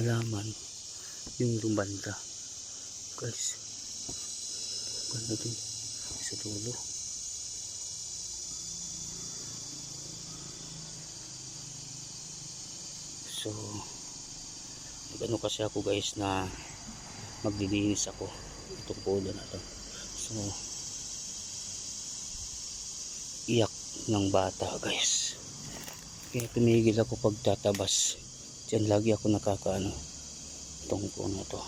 halaman yung lumanda. Guys ganda din sa dulo. So ano kasi ako guys na maglilinis ako itong polo na to. So iyak ng bata guys. Kaya tumigil ako pagtatabas dyan lagi ako nakakaano itong puno to.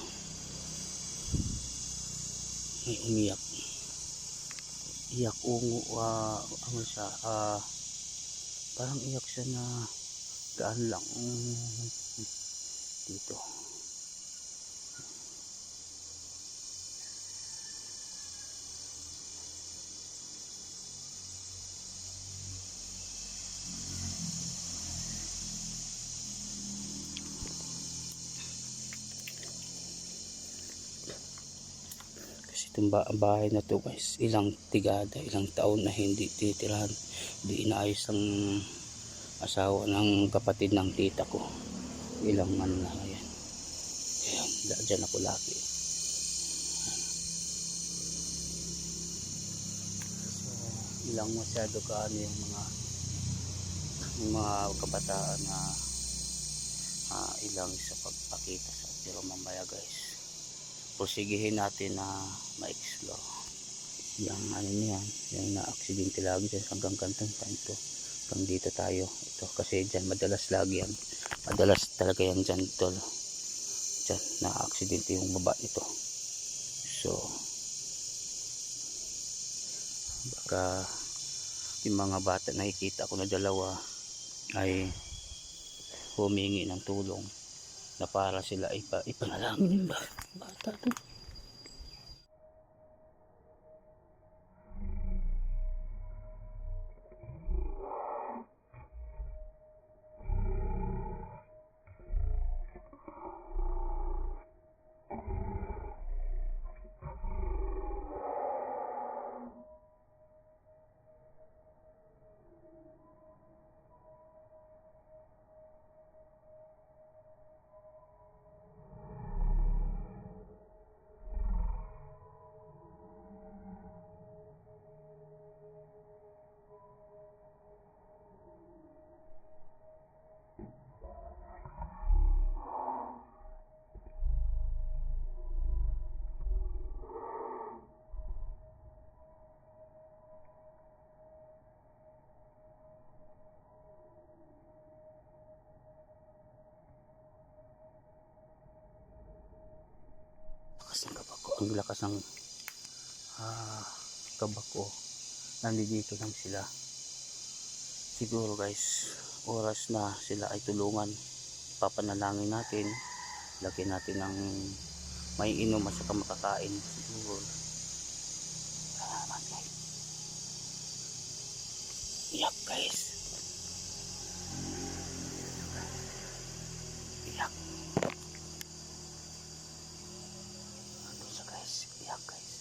May umiyak. Iyak ungo uh, ano siya ah, parang iyak siya na gaan lang mm, dito itong ba- bahay na to guys. Ilang tigada ilang taon na hindi titirahan di inaayos ang asawa ng kapatid ng tita ko. Ilang ano na yan. Ayan, dyan ako laki so ilang masyado ka ano yung mga yung mga kabataan na ah, ilang sa pagpakita sa pero mamaya guys posigihin natin na ma-explore. Yung ano niyan yung na-aksidente lagi dyan hanggang kantong pa ito hanggang dito tayo. Ito kasi dyan madalas lagi yan. Madalas talaga yan dyan tol. Dyan na-aksidente yung baba nito. So baka yung mga bata nakikita ko na dalawa ay humingi ng tulong na para sila ipa, ipanalangin ba bata to ng kabak ko ang lakas ng ah, kabak ko nandito lang sila. Siguro guys oras na sila ay tulungan. Papanalangin natin. Lagyan natin ng may inom at saka makakain. Siguro. Salamat guys. Iyak guys iyak Ano sa guys, iyak guys.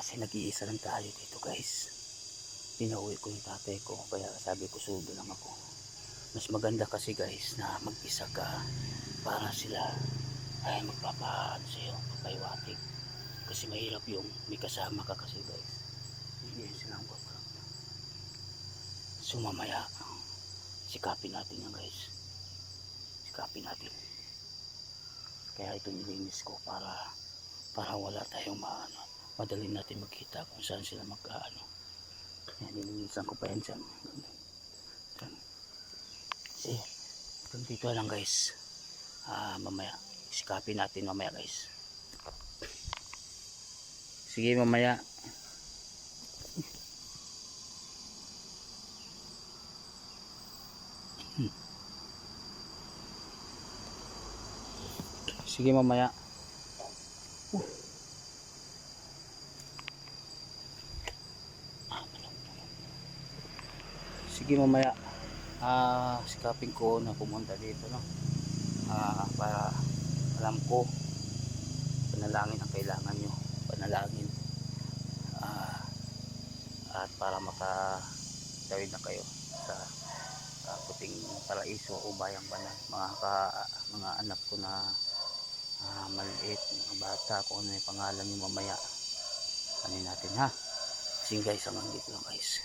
Kasi nag-iisa lang tayo dito guys. Pinauwi ko yung tatay ko, kaya sabi ko sudo lang ako. Mas maganda kasi guys na mag-isa ka para sila ay magpapahan sa'yo, magpaiwatig. Kasi mahirap yung may kasama ka kasi guys. Hindi silang babak. So mamaya, sikapin natin yan guys. Sikapin natin kaya ito nilinis ko para para wala tayong maano madali natin magkita kung saan sila magkaano. Yan nilinisan ko pa yan dyan Yan. kasi hanggang dito lang guys. Ah, mamaya. Sikapin natin mamaya guys. Sige mamaya. Sige mamaya sige mamaya. Ah sikapin ko na pumunta dito no? Ah para alam ko panalangin ang kailangan nyo. Panalangin. Ah at para makatawid na kayo sa sa puting paraiso o bayang banal. Mga ka, mga anak ko na ah, maliit mga bata kung ano yung pangalan nyo mamaya. Ano natin ha? Kasi guys hanggang dito lang guys